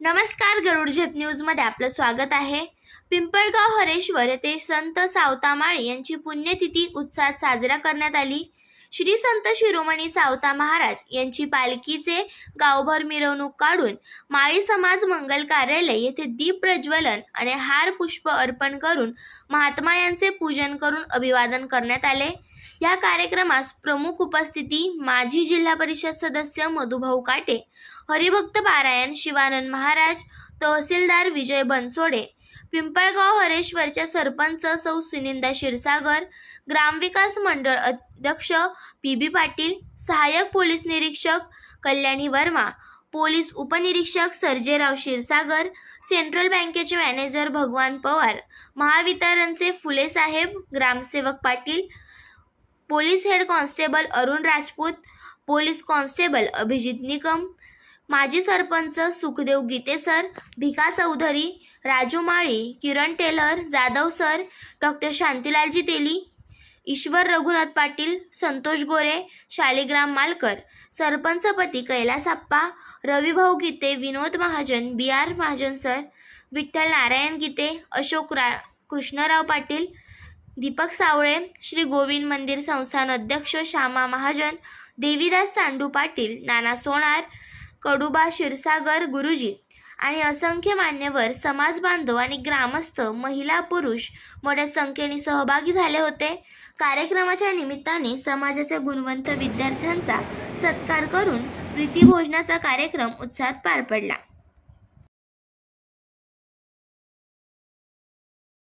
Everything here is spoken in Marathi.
नमस्कार गरुड झेप न्यूजमध्ये आपलं स्वागत आहे. पिंपळगाव हरेश्वर येथे संत सावता माळी यांची पुण्यतिथी उत्साहात साजरा करण्यात आली. श्री संत शिरोमणी सावता महाराज यांची पालखीचे गावभर मिरवणूक काढून माळी समाज मंगल कार्यालय येथे दीप प्रज्वलन आणि हार पुष्प अर्पण करून महात्मा यांचे पूजन करून अभिवादन करण्यात आले. या कार्यक्रमास प्रमुख उपस्थिती माजी जिल्हा परिषद सदस्य मधुभाऊ काटे हरिभक्त पारायण शिवानंद महाराज तहसीलदार विजय बनसोडे पिंपळगाव हरेश्वरच्या सरपंच सौ सुनिंदा क्षीरसागर ग्रामविकास मंडळ अध्यक्ष पी बी पाटील सहाय्यक पोलीस निरीक्षक कल्याणी वर्मा पोलीस उपनिरीक्षक सर्जेराव क्षीरसागर सेंट्रल बँकेचे मॅनेजर भगवान पवार महावितरणचे फुले साहेब ग्रामसेवक Patil police head constable Arun Rajput police constable Abhijit Nikam माजी sarpanch Sukhdev Gite sir Bhika Chaudhari Raju Mali Kiran Tailor Jadhav sir doctor Shantilalji Teli Ishwar Raghunath Patil Santosh Gore Shaligram Malkar सरपंचपती Kailas आप्पा रविभाऊ Gite Vinod Mahajan B R Mahajan sir Vitthal Narayan Gite Ashok रा कृष्णराव पाटील दीपक सावळे श्री गोविंद मंदिर संस्थान अध्यक्ष श्यामा महाजन देवीदास सांडू पाटील नाना सोनार कडुबा क्षीरसागर गुरुजी आणि असंख्य मान्यवर समाज बांधव आणि ग्रामस्थ महिला पुरुष मोठ्या संख्येने सहभागी झाले होते. कार्यक्रमाच्या निमित्ताने समाजाच्या गुणवंत विद्यार्थ्यांचा सत्कार करून प्रीतिभोजनाचा कार्यक्रम उत्साहात पार पडला.